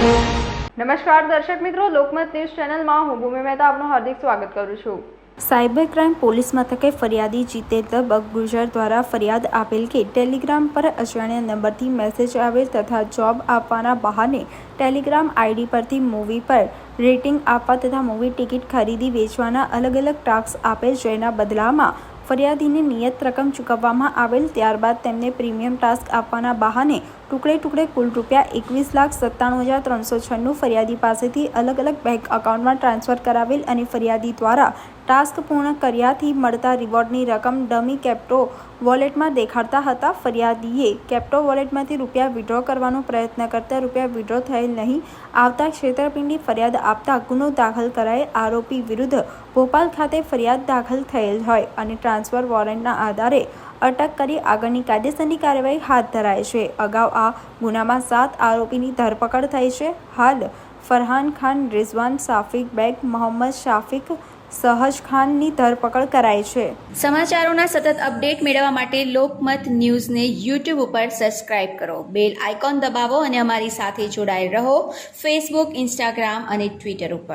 નમસ્કાર દર્શક મિત્રો, લોકમત ન્યૂઝ ચેનલમાં હું ભૂમિ મહેતા આપનું હાર્દિક સ્વાગત કરું છું. સાયબર ક્રાઇમ પોલીસ મથકે ફરિયાદી જીતેન્દ્ર બગગુજર દ્વારા ફરિયાદ આપેલ કે ટેલિગ્રામ પર અજાણ્યા નંબરથી મેસેજ આવેલ તથા જોબ આપવાના બહાને ટેલિગ્રામ આઈડી પરથી મૂવી પર રેટિંગ આપવા તથા મૂવી ટિકિટ ખરીદી વેચવાના અલગ અલગ ટાસ્ક આપેલ જેના બદલામાં ફરિયાદીને નિયત રકમ ચૂકવવામાં આવેલ, ત્યારબાદ તેમને પ્રીમિયમ ટાસ્ક આપવાના બહાને ટુકડે ટુકડે કુલ રૂપિયા એકવીસ લાખ સત્તાણું હજાર ત્રણસો છન્નું ફરિયાદી પાસેથી અલગ અલગ બેંક એકાઉન્ટમાં ટ્રાન્સફર કરાવેલ અને ફરિયાદી દ્વારા ટાસ્ક પૂર્ણ કર્યાથી મળતા રિવોર્ડની રકમ ડમી કેપ્ટો વોલેટમાં દેખાડતા હતા. ફરિયાદીએ કેપ્ટો વોલેટમાંથી રૂપિયા વિડ્રો કરવાનો પ્રયત્ન કરતા રૂપિયા વિડ્રો થયેલ નહીં. આવતા છેતરપિંડી ફરિયાદ આપતા ગુનો દાખલ કરાયેલ આરોપી વિરુદ્ધ ભોપાલ ખાતે ફરિયાદ દાખલ થયેલ હોય અને ટ્રાન્સફર વોરંટના આધારે અટક કરી આગળની કાયદેસરની કાર્યવાહી હાથ ધરાય છે. અગાઉ આ ગુનામાં સાત આરોપીની ધરપકડ થઈ છે. હાલ ફરહાન ખાન, રિઝવાન સાફિક, બેગ મોહમ્મદ શાફિક સહજ ખાનની ધરપકડ કરાઈ છે. સમાચારોના સતત અપડેટ મેળવવા માટે લોકમત ન્યૂઝને યુટ્યુબ ઉપર સબસ્ક્રાઇબ કરો. બેલ આઇકોન દબાવો અને અમારી સાથે જોડાયેલ રહો ફેસબુક, ઇન્સ્ટાગ્રામ અને ટ્વિટર ઉપર.